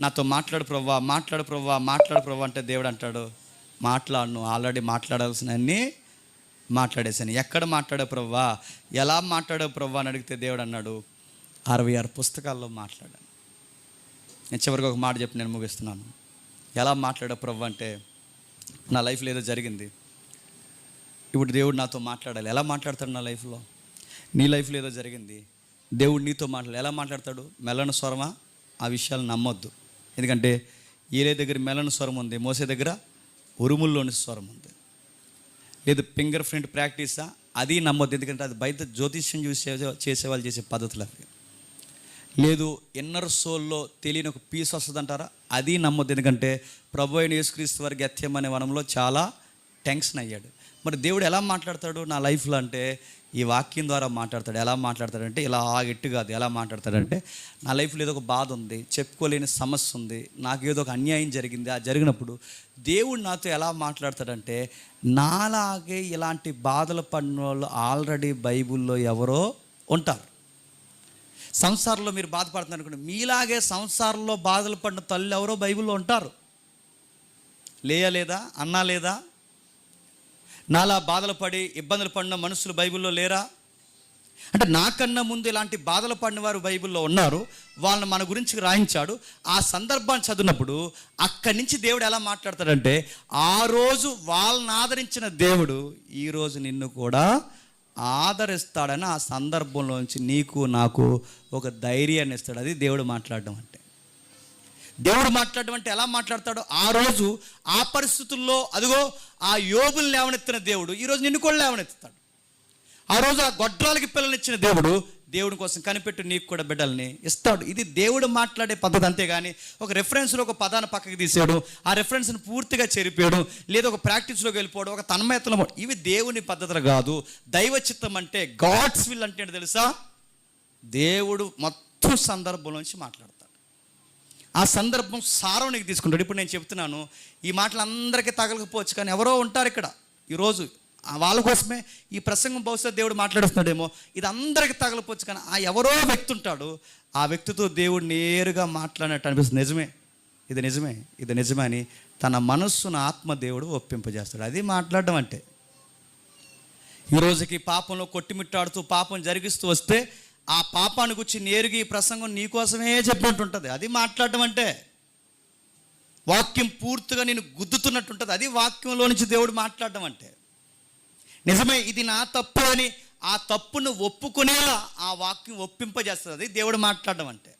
నాతో మాట్లాడు ప్రవ్వా మాట్లాడు ప్రవ్వా మాట్లాడు ప్రవ్వా అంటే దేవుడు అంటాడు. మాట్లాడను ఆల్రెడీ మాట్లాడాల్సినన్నీ మాట్లాడేశాను. ఎక్కడ మాట్లాడే ప్రవ్వా ఎలా మాట్లాడే ప్రవ్వా అని అడిగితే దేవుడు అన్నాడు అరవై ఆరు పుస్తకాల్లో మాట్లాడాను. నేను చివరికి ఒక మాట చెప్పి నేను ముగిస్తున్నాను. ఎలా మాట్లాడే ప్రవ్వా అంటే నా లైఫ్లో ఏదో జరిగింది. ఇప్పుడు దేవుడు నాతో మాట్లాడాలి. ఎలా మాట్లాడతాడు నా లైఫ్లో నీ లైఫ్లో ఏదో జరిగింది. దేవుడు నీతో మాట్లాడాలి. ఎలా మాట్లాడతాడు? మెల్లని స్వరమా? ఆ విషయాలు నమ్మొద్దు. ఎందుకంటే ఏలే దగ్గర మెలని స్వరం ఉంది మోసే దగ్గర ఉరుముల్లోని స్వరం ఉంది. లేదు ఫింగర్ ప్రింట్ ప్రాక్టీసా? అది నమ్మొద్దు ఎందుకంటే అది బయట జ్యోతిష్యం చూసే చేసేవాళ్ళు చేసే పద్ధతులు అవి. లేదు ఇన్నర్ సోల్లో తెలియని ఒక పీస్ వస్తుందంటారా? అది నమ్మొద్దు ఎందుకంటే ప్రభు అయిన యేసుక్రీస్తు వారి గత్యం అనే వనంలో చాలా టెన్షన్ అయ్యాడు. మరి దేవుడు ఎలా మాట్లాడతాడు నా లైఫ్లో అంటే ఈ వాక్యం ద్వారా మాట్లాడతాడు. ఎలా మాట్లాడతాడంటే ఇలా ఆగెట్టు కాదు ఎలా మాట్లాడతాడంటే నా లైఫ్లో ఏదో ఒక బాధ ఉంది చెప్పుకోలేని సమస్య ఉంది నాకు ఏదో ఒక అన్యాయం జరిగింది ఆ జరిగినప్పుడు దేవుడు నాతో ఎలా మాట్లాడతాడంటే నాలాగే ఇలాంటి బాధలు పడిన వాళ్ళు ఆల్రెడీ బైబిల్లో ఎవరో ఉంటారు. సంసారంలో మీరు బాధపడుతున్నారు అనుకోండి మీలాగే సంసారంలో బాధలు పడిన తల్లి ఎవరో బైబిల్లో ఉంటారు. లేయా లేదా అన్నా లేదా? నాలా బాధలు పడి ఇబ్బందులు పడిన మనుషులు బైబిల్లో లేరా? అంటే నాకన్నా ముందు ఇలాంటి బాధలు పడిన వారు బైబిల్లో ఉన్నారు. వాళ్ళని మన గురించి రాయించాడు. ఆ సందర్భాన్ని చదివినప్పుడు అక్కడి నుంచి దేవుడు ఎలా మాట్లాడతాడంటే ఆ రోజు వాళ్ళని ఆదరించిన దేవుడు ఈరోజు నిన్ను కూడా ఆదరిస్తాడని ఆ సందర్భంలోంచి నీకు నాకు ఒక ధైర్యాన్ని ఇస్తాడు. అది దేవుడు మాట్లాడడం అంటే. దేవుడు మాట్లాడడం అంటే ఎలా మాట్లాడతాడో? ఆ రోజు ఆ పరిస్థితుల్లో అదిగో ఆ యోగులు లేవనెత్తిన దేవుడు ఈరోజు నిన్ను కూడా లేవనెత్తుతాడు. ఆ రోజు ఆ గొడ్రాలకి పిల్లనిచ్చిన దేవుడు దేవుడి కోసం కనిపెట్టు నీకు కూడా బిడ్డల్ని ఇస్తాడు. ఇది దేవుడు మాట్లాడే పద్ధతి అంతేగాని ఒక రెఫరెన్స్లో ఒక పదాన్ని పక్కకి తీసాడు ఆ రెఫరెన్స్ని పూర్తిగా చెరిపాడు లేదా ఒక ప్రాక్టీస్లోకి వెళ్ళిపోవడం ఒక తన్మయత్నం ఇవి దేవుని పద్ధతులు కాదు. దైవ చిత్తం అంటే గాడ్స్ విల్ అంటే ఏంటో తెలుసా? దేవుడు మొత్తం సందర్భంలోంచి మాట్లాడు ఆ సందర్భం సారం నీకు తీసుకుంటాడు. ఇప్పుడు నేను చెప్తున్నాను ఈ మాటలు అందరికీ తగలకపోవచ్చు కానీ ఎవరో ఉంటారు ఇక్కడ. ఈరోజు ఆ వాళ్ళ కోసమే ఈ ప్రసంగం బహుశా దేవుడు మాట్లాడుతున్నాడేమో. ఇది అందరికీ తగలపోవచ్చు కానీ ఆ ఎవరో వ్యక్తి ఉంటాడు ఆ వ్యక్తితో దేవుడు నేరుగా మాట్లాడినట్టు అనిపిస్తుంది. నిజమే. ఇది నిజమే. ఇది నిజమే అని తన మనస్సును ఆత్మ దేవుడు ఒప్పింపజేస్తాడు. అది మాట్లాడడం అంటే. ఈ రోజుకి పాపంలో కొట్టిమిట్టాడుతూ పాపం జరిగిస్తూ వస్తే ఆ పాపాన్ని గురించి నేరుగా ఈ ప్రసంగం నీకోసమే చెప్పినట్టుంటుంది. అది మాట్లాడటం అంటే వాక్యం పూర్తిగా నేను గుద్దుతున్నట్టు ఉంటుంది అది వాక్యంలో నుంచి దేవుడు మాట్లాడడం అంటే. నిజమే ఇది నా తప్పు అని ఆ తప్పును ఒప్పుకునేలా ఆ వాక్యం ఒప్పింపజేస్తుంది. అది దేవుడు మాట్లాడడం అంటే.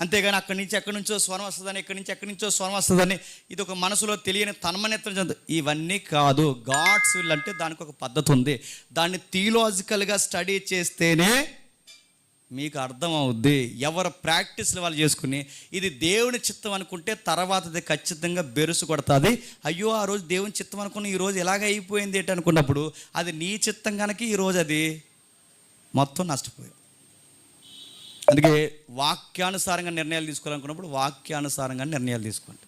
అంతేగాని అక్కడి నుంచి ఎక్కడి నుంచో స్వరం వస్తుందని ఎక్కడి నుంచి ఎక్కడి నుంచో స్వరం వస్తుందని ఇది ఒక మనసులో తెలియని తన్మనెత్తం చెందు. ఇవన్నీ కాదు గాడ్స్ విల్ అంటే దానికి ఒక పద్ధతి ఉంది. దాన్ని థియలాజికల్గా స్టడీ చేస్తేనే మీకు అర్థం అవుద్ది. ఎవరు ప్రాక్టీస్లు వాళ్ళు చేసుకుని ఇది దేవుని చిత్తం అనుకుంటే తర్వాతది ఖచ్చితంగా బెరుసు కొడుతుంది. అయ్యో ఆ రోజు దేవుని చిత్తం అనుకుని ఈ రోజు ఎలాగ అయిపోయింది ఏంటి అనుకున్నప్పుడు అది నీ చిత్తం కనుక ఈరోజు అది మొత్తం నష్టపోయావు. అందుకే వాక్యానుసారంగా నిర్ణయాలు తీసుకోవాలనుకున్నప్పుడు వాక్యానుసారంగా నిర్ణయాలు తీసుకోండి.